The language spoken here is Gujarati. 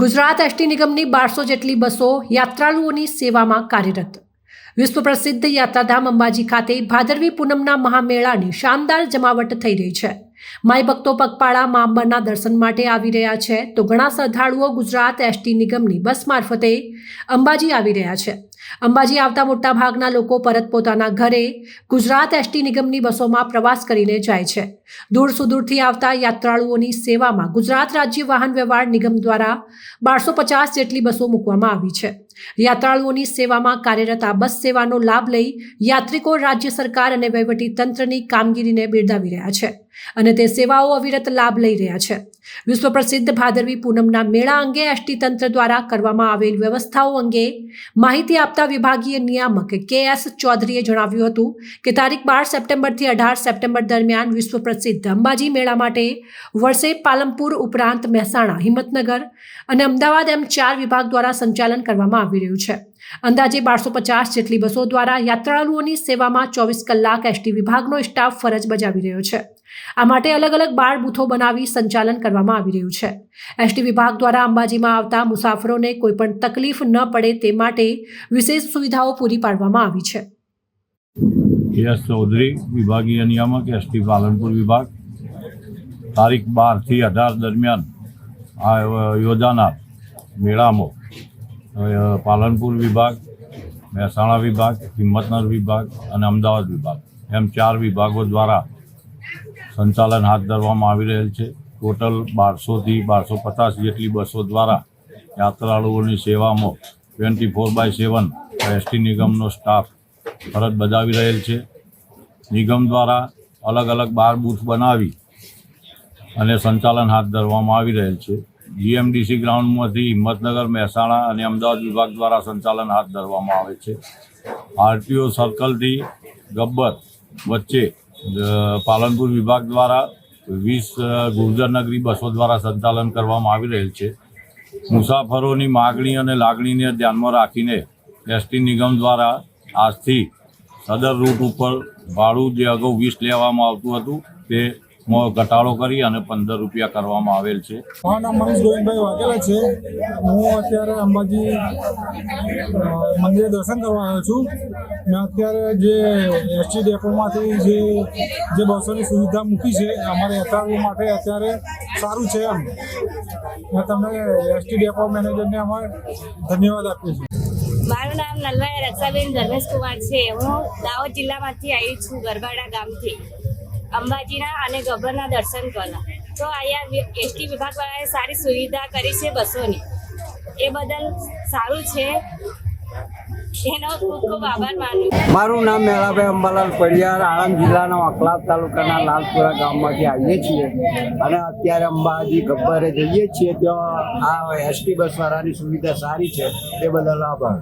ગુજરાત એસટી નિગમની બારસો જેટલી બસો યાત્રાળુઓની સેવામાં કાર્યરત. વિશ્વ પ્રસિદ્ધ યાત્રાધામ અંબાજી ખાતે ભાદરવી પૂનમના મહામેળાની શાનદાર જમાવટ થઈ રહી છે. માઈ ભક્તો પગપાળા મા અંબરના દર્શન માટે આવી રહ્યા છે. તો ઘણા શ્રદ્ધાળુઓ ગુજરાત એસટી નિગમની બસ મારફતે અંબાજી આવી રહ્યા છે. અંબાજી આવતા મોટા ભાગના લોકો પરત પોતાના ઘરે ગુજરાત એસટી નિગમની બસોમાં પ્રવાસ કરીને જાય છે. દૂર સુદૂરથી આવતા યાત્રાળુઓની સેવામાં ગુજરાત રાજ્ય વાહન વ્યવહાર નિગમ દ્વારા બારસો પચાસ જેટલી બસો મૂકવામાં આવી છે. યાત્રાળુઓની સેવામાં કાર્યરત આ બસ સેવાનો લાભ લઈ યાત્રિકો રાજ્ય સરકાર અને તંત્રની કામગીરીને બિરદાવી રહ્યા છે અને તે સેવાઓ અવિરત લાભ લઈ રહ્યા છે. વિશ્વ પ્રસિદ્ધ ભાદરવી પૂનમના મેળા અંગે એસટી તંત્ર દ્વારા કરવામાં આવેલ વ્યવસ્થાઓ અંગે માહિતી આપતા વિભાગીય નિયામક કે એસ ચૌધરીએ જણાવ્યું હતું કે તારીખ બાર સપ્ટેમ્બરથી અઢાર સપ્ટેમ્બર દરમિયાન વિશ્વ પ્રસિદ્ધ અંબાજી મેળા માટે વર્ષે પાલમપુર ઉપરાંત મહેસાણા, હિંમતનગર અને અમદાવાદ એમ ચાર વિભાગ દ્વારા સંચાલન કરવામાં આવી રહ્યું છે. અંદાજે બારસો પચાસ જેટલી બસો દ્વારા યાત્રાળુઓની સેવામાં ચોવીસ કલાક એસટી વિભાગનો સ્ટાફ ફરજ બજાવી રહ્યો છે. આ માટે અલગ અલગ બાર બૂથો બનાવી સંચાલન કરવામાં આવી રહ્યું છે. એસટી વિભાગ દ્વારા અંબાજીમાં આવતા મુસાફરોને કોઈપણ તકલીફ ન પડે તે માટે વિશેષ સુવિધાઓ પૂરી પાડવામાં આવી છે. ચૌધરી વિભાગીય નિયામક, એસટી પાલનપુર વિભાગ, તારીખ બારથી અઢાર દરમિયાન યોજાનાર મેળામાં પાલનપુર વિભાગ, મહેસાણા વિભાગ, હિંમતનગર વિભાગ અને અમદાવાદ વિભાગ. એમ ચાર વિભાગો દ્વારા સંચાલન હાથ ધરવામાં આવી રહેલ છે. ટોટલ બારસોથી બારસો પચાસ જેટલી બસો દ્વારા યાત્રાળુઓની સેવામાં twenty four by seven ST નિગમનો staff ફરજ બજાવી રહેલ છે. નિગમ દ્વારા અલગ અલગ બાર બૂથ બનાવી અને સંચાલન હાથ ધરવામાં આવી રહેલ છે. જીએમડીસી ગ્રાઉન્ડમાંથી હિંમતનગર, મહેસાણા અને અમદાવાદ વિભાગ દ્વારા સંચાલન હાથ ધરવામાં આવે છે. આરટીઓ સર્કલથી ગબ્બર વચ્ચે પાલનપુર વિભાગ દ્વારા વીસ ગુર્જરનગરી બસો દ્વારા સંચાલન કરવામાં આવી રહેલ છે. મુસાફરોની માગણી અને લાગણીને ધ્યાનમાં રાખીને એસટી નિગમ દ્વારા આજથી સદર રૂટ ઉપર ભાડું જે અગાઉ વીસ લેવામાં આવતું હતું તેમાં ઘટાડો કરી અને પંદર રૂપિયા કરવામાં આવેલ છે. મારું નામ મનીષ ગોવિંદભાઈ વાઘેલા છે. હું અત્યારે અંબાજી મંદિરે દર્શન કરવા આવ્યો છું. મેં અત્યારે જે એસટી ડેપોમાંથી જે જે બસોની સુવિધા મૂકી છે અમારે યાત્રાળુઓ માટે અત્યારે સારું છે એમ. મેં તમને એસટી ડેપો મેનેજરને અમારે ધન્યવાદ આપીએ છીએ. મારું નામ નલભાઈ રક્ષાબેન ધર્મેશ કુમાર છે. હું દાહોદ જિલ્લામાંથી આવી છું ગરબાડા ગામથી. અંબાજીના અને ગબ્બરના દર્શન કરવા. તો અહીંયા એસટી વિભાગવાળાએ સારી સુવિધા કરી છે બસોની. એ બદલ સારું છે. મારું નામ મેળાભાઈ અંબાલાલ પડિયાર, આણંદ જિલ્લાના અકલાબ તાલુકાના લાલપુરા ગામમાંથી આવીએ છીએ. અને અત્યારે અંબાજી ગબ્બરે જઈએ છીએ. ત્યાં આ એસટી બસવાળાની સુવિધા સારી છે. એ બદલ આભાર.